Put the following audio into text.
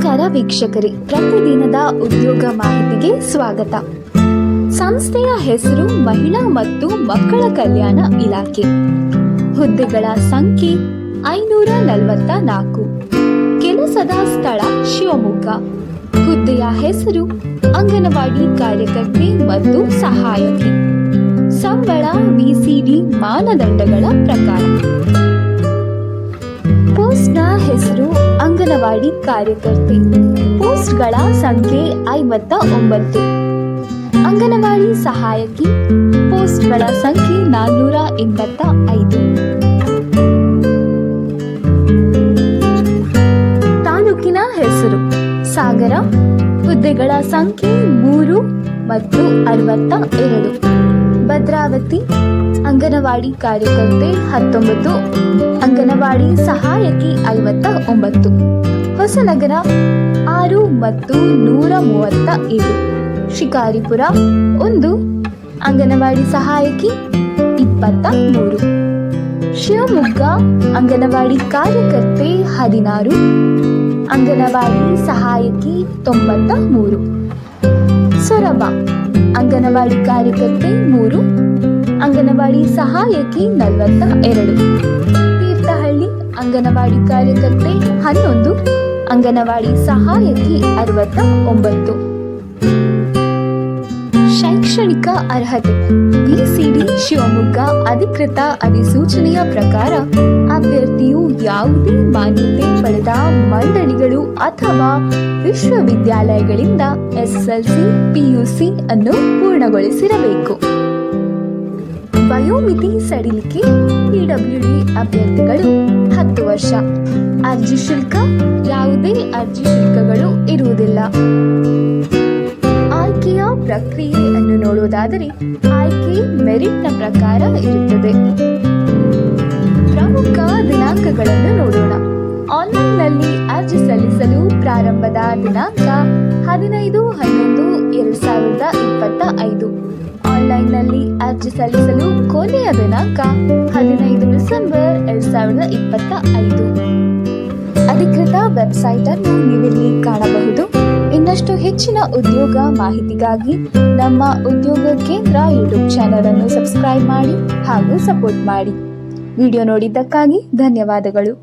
ನಮಸ್ಕಾರ ವೀಕ್ಷಕರೇ. ಪ್ರತಿದಿನದ ಉದ್ಯೋಗ ಮಾಹಿತಿಗೆ ಸ್ವಾಗತ. ಸಂಸ್ಥೆಯ ಹೆಸರು ಮಹಿಳಾ ಮತ್ತು ಮಕ್ಕಳ ಕಲ್ಯಾಣ ಇಲಾಖೆ. ಹುದ್ದೆಗಳ ಸಂಖ್ಯೆ ಐನೂರ ನಲವತ್ತ ನಾಲ್ಕು ಕೆಲಸದ ಸ್ಥಳ ಶಿವಮೊಗ್ಗ. ಹುದ್ದೆಯ ಹೆಸರು ಅಂಗನವಾಡಿ ಕಾರ್ಯಕರ್ತೆ ಮತ್ತು ಸಹಾಯಕಿ. ಸಂಬಳ ವಿಸಿಡಿ ಮಾನದಂಡಗಳ ಪ್ರಕಾರ. ಅಂಗನವಾಡಿ ಕಾರ್ಯಕರ್ತೆ. ಪೋಸ್ಟ್ಗಳ ಸಂಖ್ಯೆ ಐವತ್ತ ಒಂಬತ್ತು ಅಂಗನವಾಡಿ ಸಹಾಯಕಿ, ಪೋಸ್ಟ್ಗಳ ಸಂಖ್ಯೆ ನಾನ್ನೂರ ಎಂಬತ್ತ ಐದು ತಾಲೂಕಿನ ಹೆಸರು, ಸಾಗರ, ಹುದ್ದೆಗಳ ಸಂಖ್ಯೆ ಮೂರು ಮತ್ತು ಅರವತ್ತ ಎರಡು. ಭದ್ರಾವತಿ ಅಂಗನವಾಡಿ ಕಾರ್ಯಕರ್ತೆ ಹತ್ತೊಂಬತ್ತು, ಅಂಗನವಾಡಿ ಸಹಾಯಕಿ ಐವತ್ತ ಒಂಬತ್ತು ಹೊಸನಗರ ಆರು ಮತ್ತು ನೂರ ಮೂವತ್ತ ಏಳು, ಶಿಕಾರಿಪುರ ಒಂದು, ಅಂಗನವಾಡಿ ಸಹಾಯಕಿ ಇಪ್ಪತ್ತ ಮೂರು, ಶಿವಮೊಗ್ಗ ಅಂಗನವಾಡಿ ಕಾರ್ಯಕರ್ತೆ ಹದಿನಾರು, ಅಂಗನವಾಡಿ ಸಹಾಯಕಿ ತೊಂಬತ್ತ ಮೂರು, ಸೊರಬ ಅಂಗನವಾಡಿ ಕಾರ್ಯಕರ್ತೆ ಮೂರು. ಅಂಗನವಾಡಿ ಸಹಾಯಕಿ ನಲವತ್ತ ಎರಡು. ತೀರ್ಥಹಳ್ಳಿ ಅಂಗನವಾಡಿ ಕಾರ್ಯಕರ್ತೆ ಹನ್ನೊಂದು, ಅಂಗನವಾಡಿ ಸಹಾಯಕಿ ಅರವತ್ತ ಒಂಬತ್ತು. ಶೈಕ್ಷಣಿಕ ಅರ್ಹತೆ ಬಿಸಿಡಿ ಶಿವಮೊಗ್ಗ ಅಧಿಕೃತ ಅಧಿಸೂಚನೆಯ ಪ್ರಕಾರ ಅಭ್ಯರ್ಥಿಯು ಯಾವುದೇ ಮಾನ್ಯತೆ ಪಡೆದ ಮಂಡಳಿಗಳು ಅಥವಾ ವಿಶ್ವವಿದ್ಯಾಲಯಗಳಿಂದ ಎಸ್ಎಸ್ಎಲ್ಸಿ ಪಿಯುಸಿ ಅನ್ನು ಪೂರ್ಣಗೊಳಿಸಿರಬೇಕು. ವಯೋಮಿತಿ ಸಡಿಲಿಕೆ ಪಿಡಬ್ಲ್ಯೂಡಿ ಅಭ್ಯರ್ಥಿಗಳು ಹತ್ತು ವರ್ಷ. ಅರ್ಜಿ ಶುಲ್ಕ, ಯಾವುದೇ ಅರ್ಜಿ ಶುಲ್ಕಗಳು ಇರುವುದಿಲ್ಲ. ಆಯ್ಕೆಯ ಪ್ರಕ್ರಿಯೆಯನ್ನು ನೋಡುವುದಾದರೆ, ಆಯ್ಕೆ ಮೆರಿಟ್ನ ಪ್ರಕಾರ ಇರುತ್ತದೆ. ಪ್ರಮುಖ ದಿನಾಂಕಗಳನ್ನು ನೋಡೋಣ. ಆನ್ಲೈನ್ನಲ್ಲಿ ಅರ್ಜಿ ಸಲ್ಲಿಸಲು ಪ್ರಾರಂಭದ ದಿನಾಂಕ ಹದಿನೈದು ಆನ್ಲೈನ್ನಲ್ಲಿ ಅರ್ಜಿ ಸಲ್ಲಿಸಲು ಕೊನೆಯ ದಿನಾಂಕ ಹದಿನೈದು ಡಿಸೆಂಬರ್ ಎರಡ್ ಸಾವಿರದ ಇಪ್ಪತ್ತ ಐದು. ಅಧಿಕೃತ ವೆಬ್ಸೈಟ್ ಅನ್ನು ನೀವಿಲ್ಲಿ ಕಾಣಬಹುದು. ಇನ್ನಷ್ಟು ಹೆಚ್ಚಿನ ಉದ್ಯೋಗ ಮಾಹಿತಿಗಾಗಿ ನಮ್ಮ ಉದ್ಯೋಗ ಕೇಂದ್ರ ಯೂಟ್ಯೂಬ್ ಚಾನಲ್ ಅನ್ನು ಸಬ್ಸ್ಕ್ರೈಬ್ ಮಾಡಿ ಹಾಗೂ ಸಪೋರ್ಟ್ ಮಾಡಿ. ವಿಡಿಯೋ ನೋಡಿದ್ದಕ್ಕಾಗಿ ಧನ್ಯವಾದಗಳು.